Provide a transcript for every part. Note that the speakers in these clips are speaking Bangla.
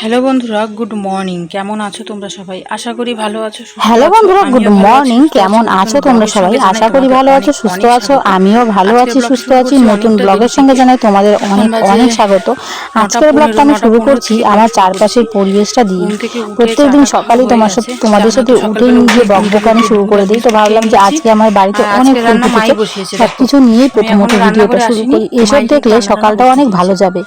হ্যালো বন্ধুরা গুড মর্নিং। কেমন আছো তোমরা সবাই? আশা করি ভালো আছো হ্যালো বন্ধুরা গুড মর্নিং। কেমন আছো। তোমরা সবাই? আশা করি ভালো আছো সুস্থ আছো। আমিও ভালো আছি সুস্থ আছি। নতুন ব্লগের সঙ্গে জানাই তোমাদের অনেক অনেক স্বাগত। আজকের ব্লগটা আমি শুরু করছি। আমার চারপাশের পরিবেশটা দিয়ে। উঠে প্রত্যেকদিন সকালে তোমার সাথে তোমাদের সাথে উঠে নিজে উঠে বকবকানি শুরু করে দিই। তো ভাবলাম যে আজকে আমার বাড়িতে অনেক ফুল ফুটেছে। সব কিছু নিয়েই প্রথমত ভিডিওটা শুরু করি। এসব দেখলে সকালটা অনেক ভালো যাবে।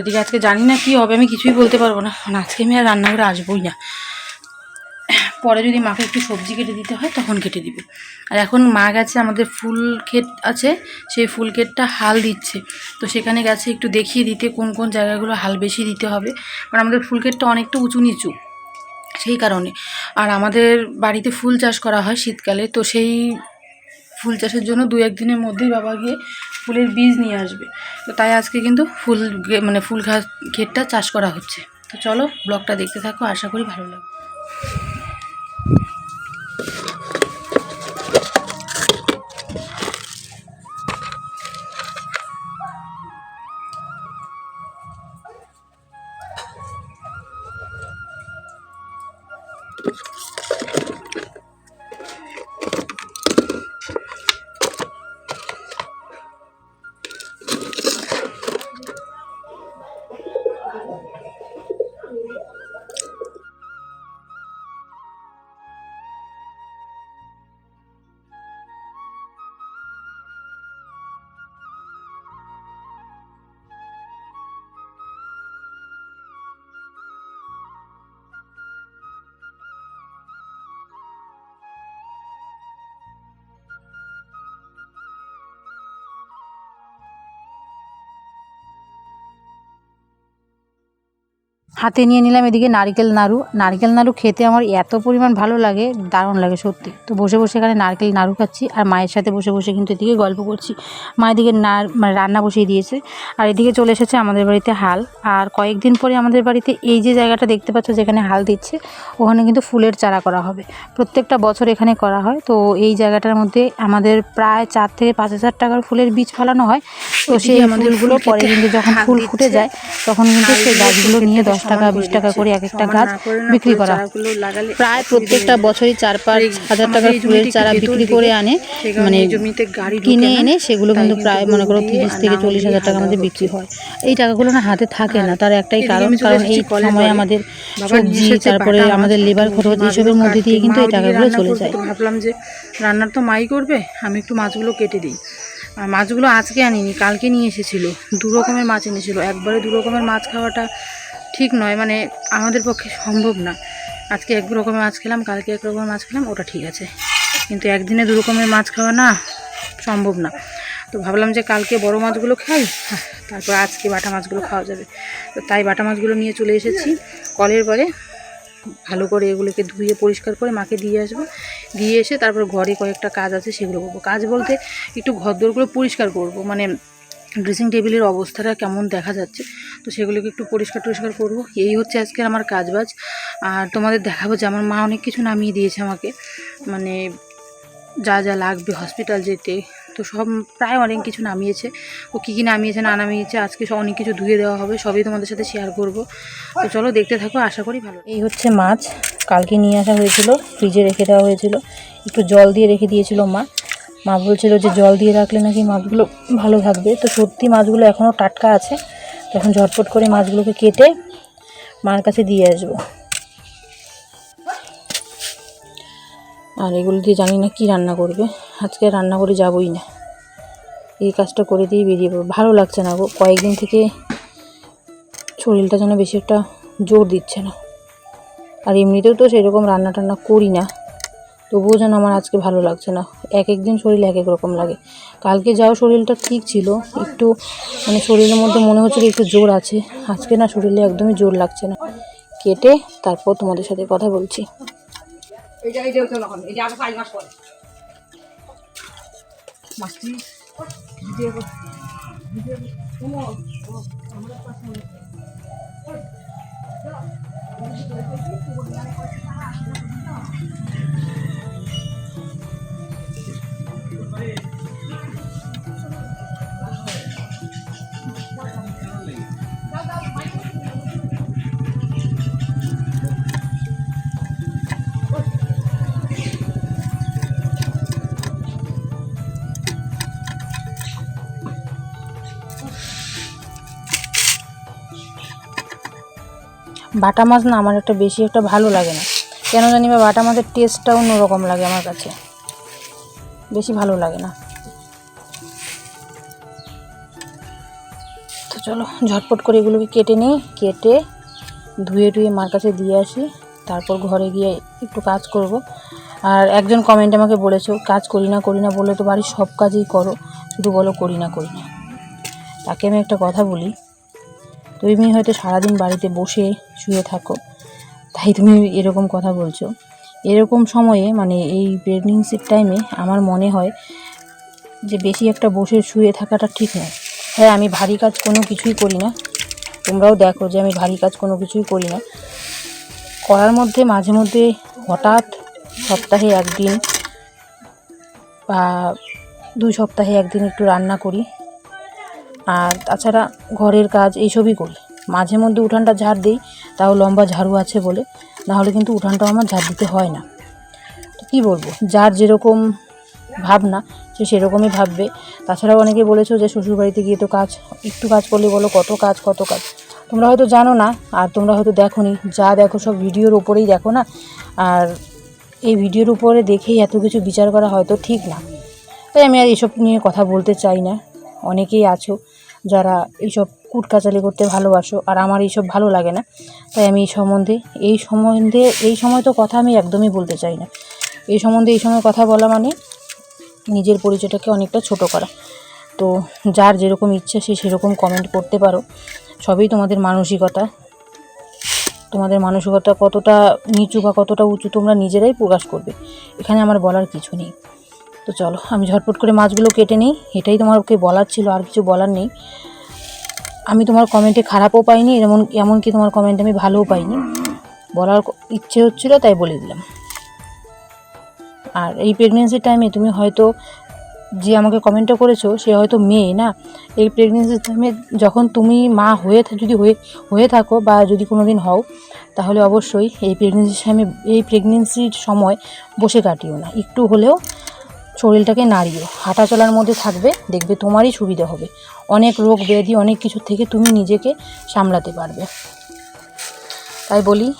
এদিকে আজকে জানি না কি হবে, আমি কিছুই বলতে পারব না। কারণ আজকে আমি আর রান্না করে আসবোই না। পরে যদি মাকে একটু সবজি কেটে দিতে হয়, তখন কেটে দিব। আর এখন মা গেছে, আমাদের ফুল ক্ষেত আছে, সেই ফুল ক্ষেতটা হাল দিচ্ছে। তো সেখানে গেছে একটু দেখিয়ে দিতে, কোন কোন জায়গাগুলো হাল বেশি দিতে হবে। কারণ আমাদের ফুল ক্ষেতটা অনেকটা উঁচু নিচু, সেই কারণে। আর আমাদের বাড়িতে ফুল চাষ করা হয় শীতকালে, তো সেই ফুল চাষের জন্য দু একদিনের মধ্যেই বাবা গিয়ে ফুলের বীজ নিয়ে আসবে। তো তাই আজকে কিন্তু ফুল মানে ফুল ঘাস ক্ষেতটা চাষ করা হচ্ছে। তো চলো ব্লগটা দেখতে থাকো, আশা করি ভালো লাগবে। হাতে নিয়ে নিলাম এদিকে নারকেল নাড়ু। নারকেল নাড়ু খেতে আমার এত পরিমাণ ভালো লাগে দারুণ লাগে সত্যি। তো বসে বসে এখানে নারকেল নাড়ু খাচ্ছি আর মায়ের সাথে বসে বসে কিন্তু এদিকে গল্প করছি। মা এদিকে মানে রান্না বসিয়ে দিয়েছে। আর এদিকে চলে এসেছে আমাদের বাড়িতে হাল। আর কয়েকদিন পরে আমাদের বাড়িতে এই যে জায়গাটা দেখতে পাচ্ছ যেখানে হাল দিচ্ছে ওখানে কিন্তু ফুলের চারা করা হবে। প্রত্যেকটা বছর এখানে করা হয়। তো এই জায়গাটার মধ্যে আমাদের প্রায় চার থেকে পাঁচ হাজার টাকার ফুলের বীজ ফলানো হয়। তো সেই আমাদের ফুলগুলো পরে কিন্তু যখন ফুল ফুটে যায় তখন কিন্তু সেই গাছগুলো নিয়ে দশ টাকা বিশ টাকা করে এক একটা গাছ বিক্রি করা প্রায় প্রত্যেকটা বছরই চার পাঁচ হাজার টাকার ফুলের চারা বিক্রি করে আনে মানে জমিতে গাড়ি কিনে এনে সেগুলো কিন্তু প্রায় মনে করো তিরিশ থেকে চল্লিশ হাজার টাকার মধ্যে বিক্রি হয়। এই টাকাগুলো না হাতে থাকে না তার একটাই কারণ কারণ এই সময় আমাদের সবজি তারপরে আমাদের লেবার খরচ এইসবের মধ্যে দিয়ে কিন্তু এই টাকাগুলো চলে যায়। ভাবলাম যে রান্নার তো মাই করবে আমি একটু মাছগুলো কেটে দিই। আর মাছগুলো আজকে আনিনি কালকে নিয়ে এসেছিল দু রকমের মাছ এনেছিল একবারে দু রকমের মাছ খাওয়াটা ঠিক নয় মানে আমাদের পক্ষে সম্ভব না। আজকে এক রকমের মাছ খেলাম কালকে এক রকমের মাছ খেলাম ওটা ঠিক আছে। কিন্তু একদিনে দু রকমের মাছ খাওয়া না সম্ভব না। তো ভাবলাম যে কালকে বড় মাছগুলো খাই হ্যাঁ, তারপর আজকে বাটা মাছগুলো খাওয়া যাবে। তো তাই বাটা মাছগুলো নিয়ে চলে এসেছি। কলের পরে ভালো করে এগুলোকে ধুয়ে পরিষ্কার করে মাকে দিয়ে আসব। দিয়ে এসে তারপর ঘরে কয়েকটা কাজ আছে সেগুলো করব। কাজ বলতে একটু ঘরদোরগুলো পরিষ্কার করব মানে ড্রেসিং টেবিলের অবস্থাটা কেমন দেখা যাচ্ছে, তো সেগুলোকে একটু পরিষ্কার টরিষ্কার করব। এই হচ্ছে আজকের আমার কাজ বাজ আর তোমাদের দেখাবো যে আমার মা অনেক কিছু নামিয়ে দিয়েছে আমাকে। মানে যা যা লাগবে হসপিটাল যেতে, তো সব প্রায় অনেক কিছু নামিয়েছে। ও কী কী নামিয়েছে, না নামিয়েছে, আজকে সব অনেক কিছু ধুয়ে দেওয়া হবে, সবই তোমাদের সাথে শেয়ার করব। তো চলো দেখতে থাকো, আশা করি ভালো এই হচ্ছে মাছ। কালকে নিয়ে আসা হয়েছিল ফ্রিজে রেখে দেওয়া হয়েছিল। একটু জল দিয়ে রেখে দিয়েছিল মা। মা বলছিল যে জল দিয়ে রাখলে নাকি মাছগুলো ভালো থাকবে। তো সত্যি মাছগুলো এখনও টাটকা আছে। তখন ঝটপট করে মাছগুলোকে কেটে মার কাছে দিয়ে আসব। আর এগুলো দিয়ে জানি না কি রান্না করবে। আজকে রান্না করে যাবই না। এই কাজটা করে দিয়ে বেরিয়ে পড়ব। ভালো লাগছে না গো। কয়েকদিন থেকে শরীরটা যেন বেশি একটা জোর দিচ্ছে না। আর এমনিতেও তো সেরকম রান্না টান্না করি না। তবুও যেন আমার আজকে ভালো লাগছে না এক এক দিন শরীর এক এক রকম লাগে কালকে যাও শরীরটা ঠিক ছিল একটু মানে শরীরের মধ্যে মনে হচ্ছে একটু জোর আছে আজকে না শরীরে একদমই জোর লাগছে না কেটে তারপর তোমাদের সাথে কথা বলছি বাটা মাছ না, আমার একটা বেশি একটা ভালো লাগে না। কেন জানি বা বাটা মাছের টেস্টটা অন্যরকম লাগে আমার কাছে। বেশি ভালো লাগে না। তো চলো, ঝটপট করে এগুলোকে কেটে নিই, কেটে ধুয়ে টুয়ে মার কাছে দিয়ে আসি। তারপর ঘরে গিয়ে একটু কাজ করব। আর একজন কমেন্ট আমাকে বলেছ, কাজ করি না করি না বলে তো বাড়ির সব কাজই করো। শুধু বলো করি না করি না। তাকে আমি একটা কথা বলি, তুমি হয়তো সারাদিন বাড়িতে বসে শুয়ে থাকো। তাই তুমি এরকম কথা বলছো। এরকম সময়ে মানে এই প্রেগনেন্সির টাইমে আমার মনে হয় যে বেশি একটা বসে শুয়ে থাকাটা ঠিক নয়। হ্যাঁ আমি ভারী কাজ কোনো কিছুই করি না। তোমরাও দেখো যে আমি ভারী কাজ কোনো কিছুই করি না। করার মধ্যে, মাঝে মধ্যে হঠাৎ সপ্তাহে একদিন বা দুই সপ্তাহে একদিন একটু রান্না করি। আর তাছাড়া ঘরের কাজ এইসবই করি। মাঝে মধ্যে উঠানটা ঝাড় দিই, তাও লম্বা ঝাড়ু আছে বলে। নাহলে কিন্তু উঠানটাও আমার ঝাড় দিতে হয় না। তো কী বলব? যার যেরকম ভাবনা, সে সেরকমই ভাববে। তাছাড়াও অনেকে বলেছ যে শ্বশুরবাড়িতে গিয়ে তো কাজ, একটু কাজ করলে বলো, কত কাজ কত কাজ। তোমরা হয়তো জানো না, আর তোমরা হয়তো দেখোনি, যা দেখো সব ভিডিওর ওপরেই দেখো না। আর এই ভিডিওর উপরে দেখেই এত কিছু বিচার করা হয়তো ঠিক না। তাই আমি আর এসব নিয়ে কথা বলতে চাই না। অনেকেই আছো যারা এইসব কুটকাচালি করতে ভালোবাসো আর আমার এইসব ভালো লাগে না। তাই আমি এই সম্বন্ধে এই সম্বন্ধে, এই সময় তো কথা আমি একদমই বলতে চাই না। এই সম্বন্ধে, এই সময় কথা বলা মানে নিজের পরিচয়টাকে অনেকটা ছোট করা। তো যার যেরকম ইচ্ছা সে সেরকম কমেন্ট করতে পারো। সবই তোমাদের মানসিকতা। তোমাদের মানসিকতা কতটা নিচু বা কতটা উঁচু তোমরা নিজেরাই প্রকাশ করবে। এখানে আমার বলার কিছু নেই। তো চলো, আমি ঝটপট করে মাছগুলো কেটে নিই। এটাই তোমাকে বলার ছিল, আর কিছু বলার নেই। আমি তোমার কমেন্টে খারাপও পাইনি, এমন, এমনকি তোমার কমেন্ট আমি ভালোও পাইনি। বলার ইচ্ছে হচ্ছিল, তাই বলে দিলাম। আর এই প্রেগনেন্সির টাইমে তুমি হয়তো যে আমাকে কমেন্টটা করেছ, সে হয়তো মেয়ে না? এই প্রেগনেন্সির টাইমে যখন তুমি মা হয়ে যদি হয়ে হয়ে থাকো বা যদি কোনো দিন হও, তাহলে অবশ্যই এই প্রেগনেন্সির টাইমে এই প্রেগনেন্সির সময় বসে কাটিও না। একটু হলেও শরীরটাকে নাড়িও। হাঁটা চলার মধ্যে থাকবে, দেখবে তোমারই সুবিধা হবে। অনেক রোগ ব্যাধি, অনেক কিছু থেকে তুমি নিজেকে সামলাতে পারবে। তাই বলি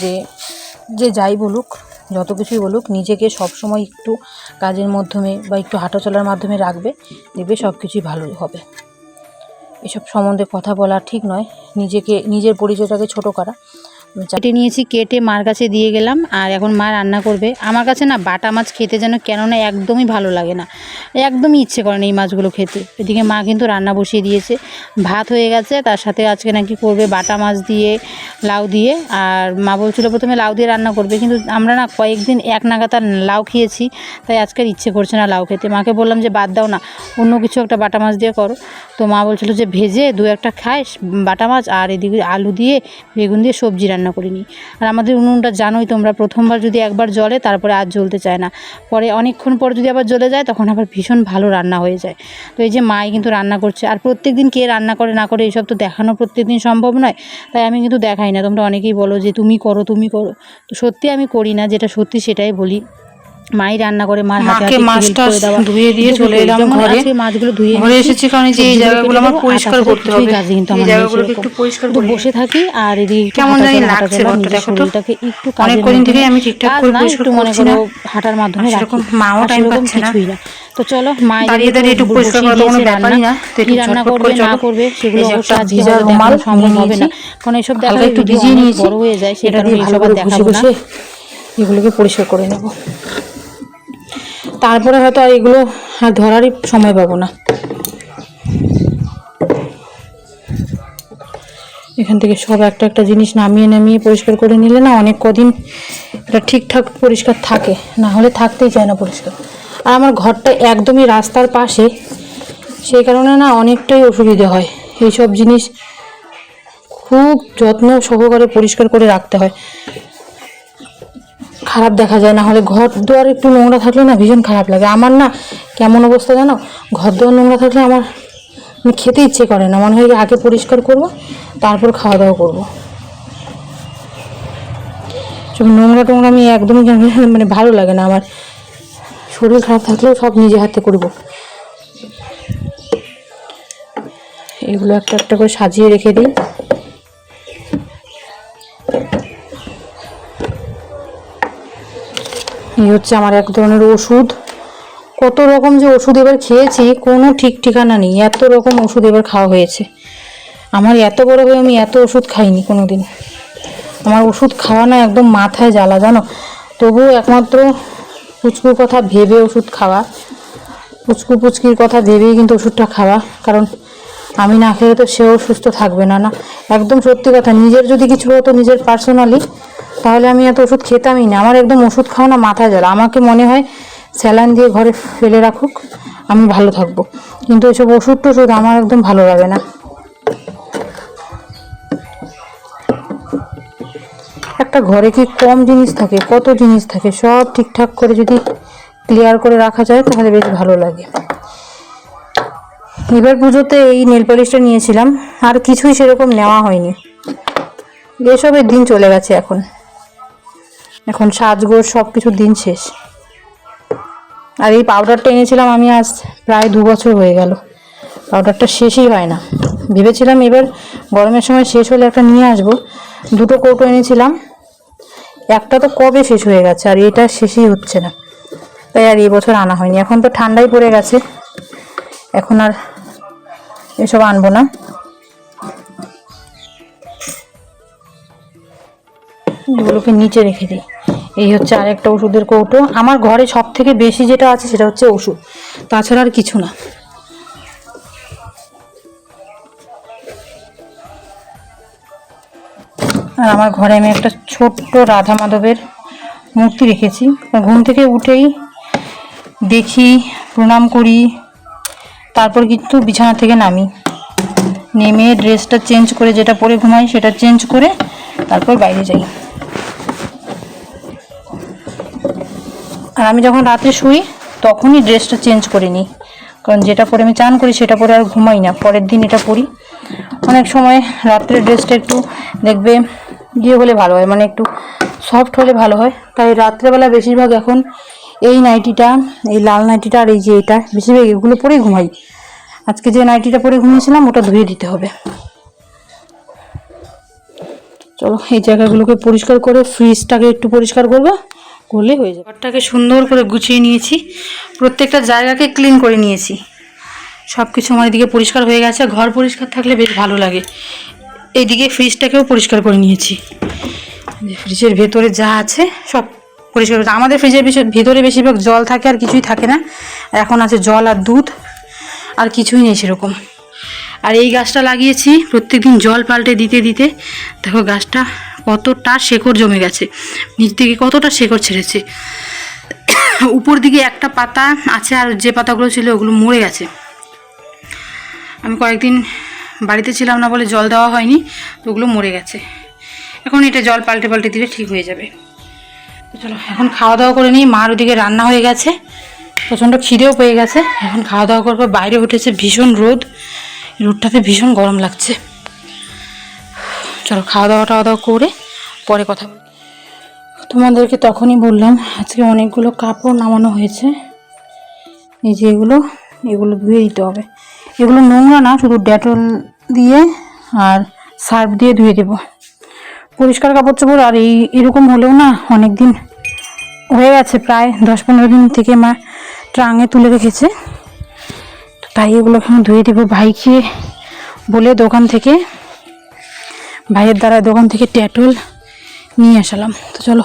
যে যে যাই বলুক, যত কিছুই বলুক, নিজেকে সবসময় একটু কাজের মাধ্যমে বা একটু হাঁটা চলার মাধ্যমে রাখবে, দেখবে সব কিছুই ভালোই হবে। এসব সম্বন্ধে কথা বলা ঠিক নয়। নিজেকে, নিজের পরিচয়টাকে ছোট করা। কেটে নিয়েছি, কেটে মার কাছে দিয়ে গেলাম আর এখন মা রান্না করবে। আমার কাছে না বাটা মাছ খেতে যেন কেননা একদমই ভালো লাগে না। একদমই ইচ্ছে করে না এই মাছগুলো খেতে। এদিকে মা কিন্তু রান্না বসিয়ে দিয়েছে। ভাত হয়ে গেছে, তার সাথে আজকে নাকি করবে বাটা মাছ দিয়ে, লাউ দিয়ে। আর মা বলছিল প্রথমে লাউ দিয়ে রান্না করবে, কিন্তু আমরা না কয়েকদিন এক নাগাতার লাউ খেয়েছি, তাই আজকের ইচ্ছে করছে না লাউ খেতে। মাকে বললাম যে, বাদ দাও না, অন্য কিছু একটা বাটা মাছ দিয়ে করো। তো মা বলছিল যে, ভেজে দু একটা খাইস বাটা মাছ আর এদিকে আলু দিয়ে, বেগুন দিয়ে সবজি রান্না করিনি। আর আমাদের উনুনটা জানোই তোমরা, প্রথমবার যদি একবার জ্বলে তারপরে আর জ্বলতে চায় না। পরে অনেকক্ষণ পর যদি আবার জ্বলে যায় তখন আবার ভীষণ ভালো রান্না হয়ে যায়। তো এই যে মাই কিন্তু রান্না করছে। আর প্রত্যেক দিন কে রান্না করে না করে এইসব তো দেখানো প্রত্যেক দিন সম্ভব নয়। তাই আমি কিন্তু দেখাই না। তোমরা অনেকেই বলো যে তুমি করো তুমি করো। তো সত্যি আমি করি না। যেটা সত্যি সেটাই বলি। মাই রান্না করে মার হাতে মাছটা। ধুয়ে দিয়ে চলে এলাম ঘরে। মাছগুলো ধুয়ে ঘরে এসেছি কারণ যে এই জায়গাগুলো আমার পরিষ্কার করতে হবে। কিন্তু এই নেই একটু পরিষ্কার করে বসে থাকি আর এদিকে কেমন জানি লাগছে দেখো তো। একটু অনেক কদিন থেকেই আমি ঠিকঠাক করে পরিষ্কার মনে করছি না। হাঁটার মাধ্যমে সেরকম মাও সেরকম পাচ্ছে না। তো চলো মা দাঁড়িয়ে দাঁড়িয়ে একটু পরিষ্কার করা তো কোনো ব্যাপারই না। তো একটু রান্না করবে করে না। করবে সেগুলো আজকে হয়তো দেখানো সম্ভব হবে না। কারণ এইসব হালকা দেখালে একটু ভিজিয়ে নিয়েছি। বড় হয়ে যায় সেটা দিয়ে ভালো করে দেখাবো না এগুলোকে পরিষ্কার করে নেব তারপরে হয়তো আর এগুলো আর ধরারই সময় পাবো না। এখান থেকে সব একটা একটা জিনিস নামিয়ে নামিয়ে পরিষ্কার করে নিলে না অনেক কদিন এটা ঠিকঠাক পরিষ্কার থাকে, না হলে থাকতেই চায় না পরিষ্কার। আর আমার ঘরটা একদমই রাস্তার পাশে, সেই কারণে না অনেকটাই অসুবিধা হয়। এইসব জিনিস খুব যত্ন সহকারে পরিষ্কার করে রাখতে হয়। খারাপ দেখা যায় না হলে ঘর দুয়ার একটু নোংরা থাকলে না ভীষণ খারাপ লাগে। আমার না কেমন অবস্থা জানো? ঘর দুয়ার নোংরা থাকলে আমার মানে খেতে ইচ্ছে করে না। মনে হয় আগে পরিষ্কার করব, তারপর খাওয়া দাওয়া করব নোংরা টোংরা আমি একদমই মানে ভালো লাগে না আমার। শরীর খারাপ থাকলেও সব নিজে হাতে করব। এগুলো একটা একটা করে সাজিয়ে রেখে দিই। এই হচ্ছে আমার এক ধরনের ওষুধ। কত রকম যে ওষুধ এবার খেয়েছি, কোনো ঠিক ঠিকানা নেই। এত রকম ওষুধ এবার খাওয়া হয়েছে। আমার এত বড় হয়ে আমি এত ওষুধ খাইনি কোনো দিন আমার ওষুধ খাওয়া না একদম মাথায় জ্বালা, জানো? তবুও একমাত্র পুচকুর কথা ভেবে ওষুধ খাওয়া। পুচকু পুচকির কথা ভেবেই কিন্তু ওষুধটা খাওয়া। কারণ আমি না খেলে তো সেও সুস্থ থাকবে না না? একদম সত্যি কথা, নিজের যদি কিছু হতো, নিজের পার্সোনালি তাহলে আমি এত ওষুধ খেতামই না। আমার একদম ওষুধ খাওয়া না, মাথায় জ্বালা। আমাকে মনে হয় স্যালাইন দিয়ে ঘরে ফেলে রাখুক, আমি ভালো থাকব। কিন্তু এসব ওষুধ টষুধ আমার একদম ভালো লাগে না। একটা ঘরে কি কম জিনিস থাকে, কত জিনিস থাকে, সব ঠিকঠাক করে যদি ক্লিয়ার করে রাখা যায়, তাহলে বেশ ভালো লাগে। এবার পুজোতে এই নেল পলিশটা নিয়েছিলাম, আর কিছুই সেরকম নেওয়া হয়নি। এসবের দিন চলে গেছে এখন। এখন সাজগোজ সব কিছু দিন শেষ। আর এই পাউডারটা এনেছিলাম আমি আজ প্রায় দু বছর হয়ে গেল। পাউডারটা শেষই হয় না। ভেবেছিলাম এবার গরমের সময় শেষ হলে একটা নিয়ে আসব। দুটো কৌটো এনেছিলাম। একটা তো কবে শেষ হয়ে গেছে আর এটা শেষই হচ্ছে না। তাই আর এই বছর আনা হয়নি। এখন তো ঠান্ডাই পড়ে গেছে। এখন আর এসব আনব না। এগুলোকে নিচে রেখে দিই। এই হচ্ছে আরেকটা ওষুধের কৌটো। আমার ঘরে সব থেকে বেশি যেটা আছে সেটা হচ্ছে ওষুধ। তাছাড়া আর কিছু না। আর আমার ঘরে আমি একটা ছোট্ট রাধা মাধবের মূর্তি রেখেছি। ঘুম থেকে উঠেই দেখি, প্রণাম করি, তারপর কিন্তু বিছানা থেকে নামি। নেমে ড্রেসটা চেঞ্জ করে যেটা পরে ঘুমাই সেটা চেঞ্জ করে তারপর বাইরে যাই। আর আমি যখন রাতে শুই, তখনই ড্রেসটা চেঞ্জ করে নিই। কারণ যেটা পরে আমি চান করি, সেটা পরে আর ঘুমাই না। পরের দিন এটা পরি। অনেক সময় রাত্রের ড্রেসটা একটু দেখবে ইয়ে হলে ভালো হয় মানে একটু সফট হলে ভালো হয়। তাই রাত্রেবেলা বেশিরভাগ এখন এই নাইটিটা, এই লাল নাইটিটা আর এই যে এটা, বেশিরভাগ এগুলো পরেই ঘুমাই। আজকে যে নাইটিটা পরে ঘুমিয়েছিলাম, ওটা ধুয়ে দিতে হবে। চলো, এই জায়গাগুলোকে পরিষ্কার করে ফ্রিজটাকে একটু পরিষ্কার করব। করলে হয়ে যাবে। ঘরটাকে সুন্দর করে গুছিয়ে নিয়েছি। প্রত্যেকটা জায়গাকে ক্লিন করে নিয়েছি। সব কিছু আমার এদিকে পরিষ্কার হয়ে গেছে। ঘর পরিষ্কার থাকলে বেশ ভালো লাগে। এইদিকে ফ্রিজটাকেও পরিষ্কার করে নিয়েছি। ফ্রিজের ভেতরে যা আছে সব পরিষ্কার করে আমাদের ফ্রিজের ভেতরে বেশিরভাগ জল থাকে আর কিছুই থাকে না। এখন আছে জল আর দুধ। আর কিছুই নেই সেরকম। আর এই গাছটা লাগিয়েছি। প্রত্যেকদিন জল পাল্টে দিতে দিতে। দেখো গাছটা কতটা শেকড় জমে গেছে, নিচ থেকে কতটা শেকড় ছেড়েছে। উপর দিকে একটা পাতা আছে আর যে পাতাগুলো ছিল ওগুলো মরে গেছে। আমি কয়েকদিন বাড়িতে ছিলাম না বলে জল দেওয়া হয়নি, তো ওগুলো মরে গেছে। এখন এটা জল পাল্টে পাল্টে দিলে ঠিক হয়ে যাবে। তো চলো, এখন খাওয়া দাওয়া করে নিই। মার ওদিকে রান্না হয়ে গেছে, প্রচণ্ড খিদেও পেয়ে গেছে। এখন খাওয়া দাওয়া করব। বাইরে উঠেছে ভীষণ রোদ, রোদটাতে ভীষণ গরম লাগছে। চলো খাওয়া দাওয়া টাওয়া দাওয়া করে পরে কথা বলি। তোমাদেরকে তখনই বললাম, আজকে অনেকগুলো কাপড় নামানো হয়েছে। এই যে এগুলো এগুলো ধুয়ে দিতে হবে। এগুলো নোংরা না, শুধু ডেটল দিয়ে আর সার্ফ দিয়ে ধুয়ে দেব। পরিষ্কার কাপড় চোপড় আর এই, এরকম হলেও না অনেক দিন হয়ে গেছে, প্রায় দশ পনেরো দিন থেকে মা ট্রাঙে তুলে রেখেছে। তাই এগুলো এখন ধুয়ে দেবো ভাইকে বলে দোকান থেকে। ভাইয়ের দ্বারা দোকান থেকে ট্যাটল নিয়ে আসালাম। তো চলো,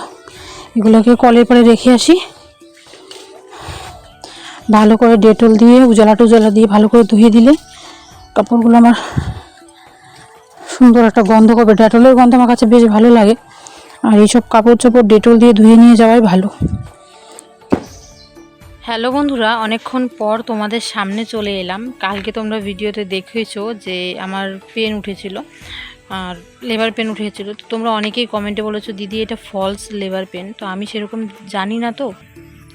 এগুলোকে কলের পরে রেখে আসি। ভালো করে ডেটল দিয়ে, উজালা টুজালা দিয়ে ভালো করে ধুয়ে দিলে কাপড়গুলো আমার সুন্দর একটা গন্ধ করবে। ডেটলের গন্ধ আমার কাছে বেশ ভালো লাগে। আর এইসব কাপড় চোপড় ডেটল দিয়ে ধুয়ে নিয়ে যাওয়াই ভালো। হ্যালো বন্ধুরা, অনেকক্ষণ পর তোমাদের সামনে চলে এলাম। কালকে তোমরা ভিডিওতে দেখেছ যে আমার পেন উঠেছিল। আর লেবার পেন উঠেছিল। তো তোমরা অনেকেই কমেন্টে বলেছ, দিদি, এটা ফলস লেবার পেন। তো আমি সেরকম জানি না তো।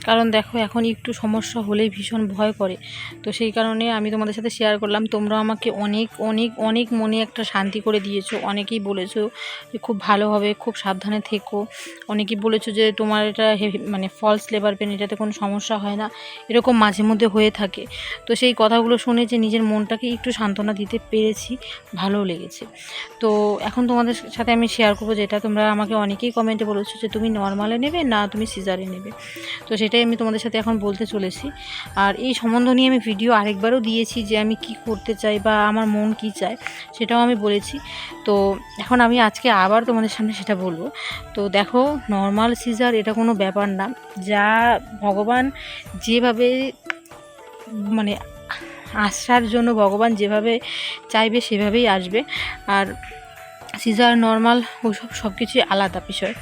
কারণ দেখো, এখন একটু সমস্যা হলেই ভীষণ ভয় করে। তো সেই কারণে আমি তোমাদের সাথে শেয়ার করলাম, তোমরা আমাকে অনেক অনেক অনেক মনে একটা শান্তি করে দিয়েছ। অনেকেই বলেছ যে খুব ভালো হবে, খুব সাবধানে থেকো। অনেকেই বলেছ যে তোমার এটা মানে ফলস লেবার পেন এটাতে কোনো সমস্যা হয় না। এরকম মাঝে মধ্যে হয়ে থাকে। তো সেই কথাগুলো শুনে যে নিজের মনটাকে একটু সান্ত্বনা দিতে পেরেছি ভালো লেগেছে। তো এখন তোমাদের সাথে আমি শেয়ার করব যেটা তোমরা আমাকে অনেকেই কমেন্টে বলেছ যে তুমি নর্মালে নেবে না তুমি সিজারে নেবে। তো সেটাই আমি তোমাদের সাথে এখন বলতে চলেছি। আর এই সম্বন্ধ নিয়ে আমি ভিডিও আরেকবারও দিয়েছি যে আমি কি করতে চাই বা আমার মন কি চায়, সেটাও আমি বলেছি। তো এখন আমি আজকে আবার তোমাদের সামনে সেটা বলব। তো দেখো নর্মাল সিজার এটা কোনো ব্যাপার না। যা ভগবান যেভাবে মানে আসার জন্য ভগবান যেভাবে চাইবে সেভাবেই আসবে। আর সিজার নর্মাল ওসব সব কিছুই আলাদা বিষয়।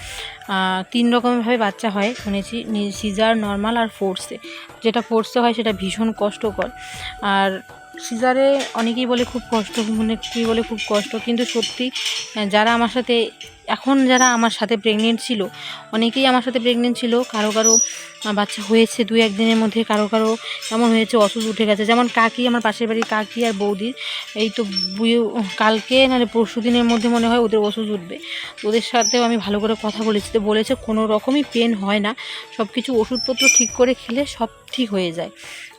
তিন রকমভাবে বাচ্চা হয়, শুনেছি সিজার, নর্মাল আর ফোর্সে। যেটা ফোর্সে হয় সেটা ভীষণ কষ্টকর। আর সিজারে অনেকেই বলে খুব কষ্ট কী বলে খুব কষ্ট, কিন্তু সত্যি যারা আমার সাথে এখন যারা আমার সাথে প্রেগনেন্ট ছিল, অনেকেই আমার সাথে প্রেগনেন্ট ছিল। কারও কারও বাচ্চা হয়েছে দু একদিনের মধ্যে, কারও কারও এমন হয়েছে অসুস্থ উঠে গেছে। যেমন কাকি, আমার পাশের বাড়ির কাকি আর বৌদির এই তো কালকে নাহলে পরশু দিনের মধ্যে মনে হয় ওদের ওষুধ উঠবে। ওদের সাথেও আমি ভালো করে কথা বলেছি। তো বলেছে কোনো রকমই পেন হয় না। সব কিছু ওষুধপত্র ঠিক করে খেলে সব ঠিক হয়ে যায়।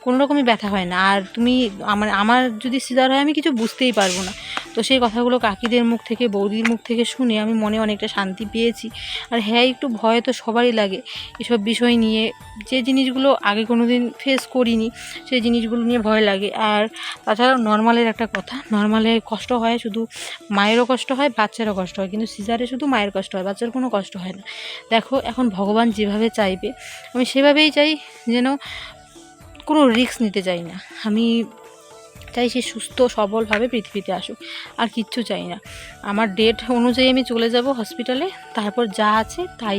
কোনো রকমই ব্যথা হয় না। আর তুমি, আমার আমার যদি সিজার হয় আমি কিছু বুঝতেই পারব না। তো সেই কথাগুলো কাকিদের মুখ থেকে, বৌদির মুখ থেকে শুনে আমি মনে অনেকটা শান্তি পেয়েছি। আর হ্যাঁ একটু ভয় তো সবারই লাগে। এসব বিষয় নিয়ে যে জিনিসগুলো আগে কোনো দিন ফেস করিনি, সেই জিনিসগুলো নিয়ে ভয় লাগে। আর তাছাড়াও নর্মালের একটা কথা, নর্মালে কষ্ট হয় শুধু মায়েরও কষ্ট হয়, বাচ্চারও কষ্ট হয়। কিন্তু সিজারে শুধু মায়ের কষ্ট হয়, বাচ্চার কোনো কষ্ট হয় না। দেখো, এখন ভগবান যেভাবে চাইবে, আমি সেভাবেই চাই যেন কোনো রিস্ক নিতে চাই না। আমি চাই সে সুস্থ, সবলভাবে পৃথিবীতে আসুক। আর কিচ্ছু চাই না। আমার ডেট অনুযায়ী আমি চলে যাব হসপিটালে তারপর যা আছে তাই,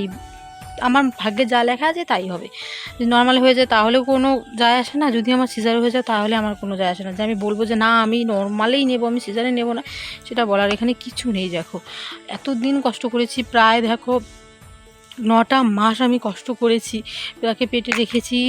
আমার ভাগ্যে যা লেখা আছে তাই হবে। যদি নর্মাল হয়ে যায় তাহলেও কোনো যায় আসে না। যদি আমার সিজার হয়ে যায় তাহলে আমার কোনো যায় আসে না। যে আমি বলব যে না, আমি নর্মালেই নেব, আমি সিজারে নেব না, সেটা বলার এখানে কিছু নেই, দেখো। এতদিন কষ্ট করেছি, প্রায় দেখো, নটা মাস আমি কষ্ট করেছি। তাকে পেটে রেখেছি।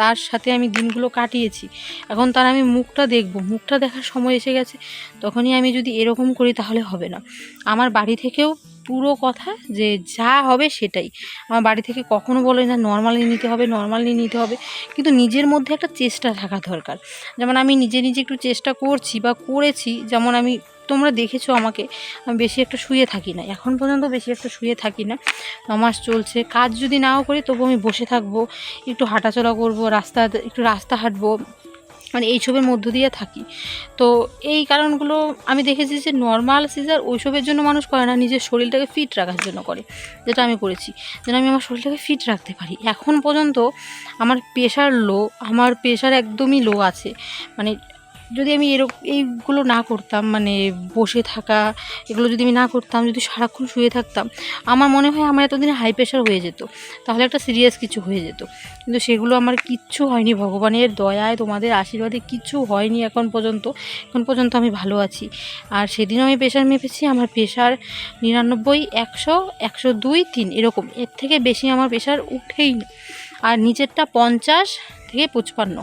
তার সাথে আমি দিনগুলো কাটিয়েছি। এখন তার আমি মুখটা দেখব। মুখটা দেখার সময় এসে গেছে। তখনই আমি যদি এরকম করি তাহলে হবে না। আমার বাড়ি থেকেও পুরো কথা যে যা হবে সেটাই। আমার বাড়ি থেকে কখনো বলে না, নর্মালি নিতে হবে, নর্মালি নিতে হবে। কিন্তু নিজের মধ্যে একটা চেষ্টা থাকা দরকার। যেমন আমি নিজে নিজে একটু চেষ্টা করছি বা করেছি, যেমন আমি তোমরা দেখেছ আমাকে, আমি বেশি একটা শুয়ে থাকি না। এখন পর্যন্ত বেশি একটা শুয়ে থাকি না। নমাস চলছে, কাজ যদি নাও করি তবু আমি বসে থাকব, একটু হাঁটাচলা করব, রাস্তা, একটু রাস্তা হাঁটবো মানে এইসবের মধ্য দিয়ে থাকি। তো এই কারণগুলো আমি দেখেছি যে নর্মাল সিজার ওইসবের জন্য মানুষ করে না, নিজের শরীরটাকে ফিট রাখার জন্য করে, যেটা আমি করেছি। যেন আমি আমার শরীরটাকে ফিট রাখতে পারি। এখন পর্যন্ত আমার প্রেশার লো আমার প্রেশার একদমই লো আছে। মানে যদি আমি এরকম এইগুলো না করতাম মানে বসে থাকা, এগুলো যদি আমি না করতাম, যদি সারাক্ষণ শুয়ে থাকতাম, আমার মনে হয় আমার এতদিন হাই প্রেশার হয়ে যেত। তাহলে একটা সিরিয়াস কিছু হয়ে যেত। কিন্তু সেগুলো আমার কিচ্ছু হয়নি। ভগবানের দয়ায়, তোমাদের আশীর্বাদে কিচ্ছু হয়নি এখন পর্যন্ত। এখন পর্যন্ত আমি ভালো আছি। আর সেদিনও আমি প্রেশার মেপেছি। আমার প্রেশার নিরানব্বই, একশো একশো দুই, তিন, এরকম। এর থেকে বেশি আমার প্রেশার উঠেই না আর নিচেরটা পঞ্চাশ থেকে পঁচপান্ন,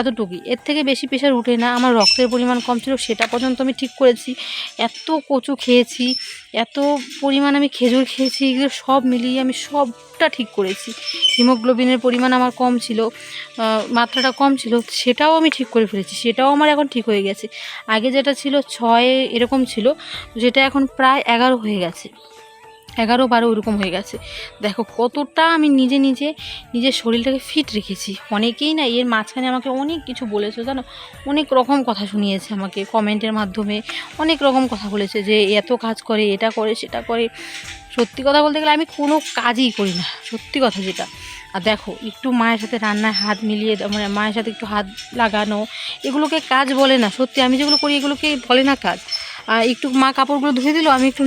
এতটুকুই। এর থেকে বেশি প্রেশার উঠে না, আমার রক্তের পরিমাণ কম ছিল, সেটা পর্যন্ত আমি ঠিক করেছি। এত কচু খেয়েছি, এত পরিমাণ আমি খেজুর খেয়েছি, এগুলো সব মিলিয়ে আমি সবটা ঠিক করেছি। হিমোগ্লোবিনের পরিমাণ আমার কম ছিল মাত্রাটা কম ছিল, সেটাও আমি ঠিক করে ফেলেছি, সেটাও আমার এখন ঠিক হয়ে গেছে। আগে যেটা ছিল ছয় এরকম ছিল, যেটা এখন প্রায় এগারো হয়ে গেছে। এগারো বারো ওরকম হয়ে গেছে। দেখো কতটা আমি নিজে নিজে নিজের শরীরটাকে ফিট রেখেছি। অনেকেই না এর মাঝখানে আমাকে অনেক কিছু বলেছে, জানো? অনেক রকম কথা শুনিয়েছে আমাকে কমেন্টের মাধ্যমে। অনেক রকম কথা বলেছে যে এত কাজ করে, এটা করে, সেটা করে। সত্যি কথা বলতে গেলে আমি কোনো কাজই করি না, সত্যি কথা যেটা। আর দেখো, একটু মায়ের সাথে রান্নায় হাত মিলিয়ে মানে মায়ের সাথে একটু হাত লাগানো, এগুলোকে কাজ বলে না। সত্যি আমি যেগুলো করি, এগুলোকে বলে না কাজ। একটু মা কাপড়গুলো ধুয়ে দিল, আমি একটু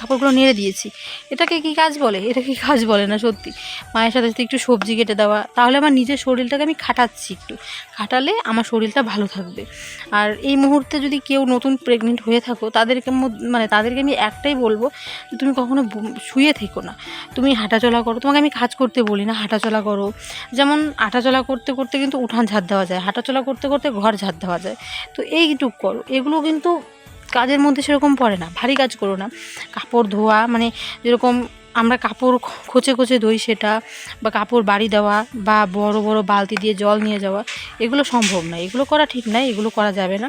কাপড়গুলো নেড়ে দিয়েছি। এটাকে কি কাজ বলে? এটা কি কাজ বলে না, সত্যি। মায়ের সাথে সাথে একটু সবজি কেটে দেওয়া, তাহলে আমার নিজের শরীরটাকে আমি খাটাচ্ছি একটু। খাটালে আমার শরীরটা ভালো থাকবে। আর এই মুহূর্তে যদি কেউ নতুন প্রেগনেন্ট হয়ে থাকো, তাদেরকে মানে তাদেরকে আমি একটাই বলব যে তুমি কখনো শুয়ে থেকো না। তুমি হাঁটাচলা করো। তোমাকে আমি কাজ করতে বলি না, হাঁটাচলা করো। যেমন হাঁটাচলা করতে করতে কিন্তু উঠান ঝাড় দেওয়া যায়, হাঁটাচলা করতে করতে ঘর ঝাড় দেওয়া যায়। তো এইটুক করো। এগুলো কিন্তু কাজের মধ্যে সেরকম পড়ে না ভারী কাজ করো না। কাপড় ধোয়া মানে যেরকম আমরা কাপড় খোঁচে খোঁচে ধুই সেটা, বা কাপড় বাড়ি দেওয়া, বা বড় বড় বালতি দিয়ে জল নিয়ে যাওয়া, এগুলো সম্ভব না। এগুলো করা ঠিক নয় এগুলো করা যাবে না।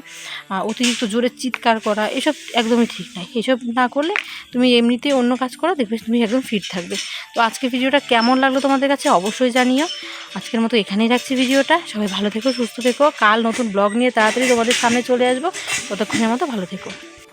অতিরিক্ত জোরে চিৎকার করা, এসব একদমই ঠিক নয় এসব না করলে তুমি এমনিতে অন্য কাজ করো, দেখবে তুমি একদম ফিট থাকবে। তো আজকে ভিডিওটা কেমন লাগল তোমাদের কাছে অবশ্যই জানিও। আজকের মতো এখানেই রাখছি ভিডিওটা। সবাই ভালো থেকো, সুস্থ থেকো। কাল নতুন ব্লগ নিয়ে তাড়াতাড়ি তোমাদের সামনে চলে আসব। ততক্ষণের মতো ভালো থেকো।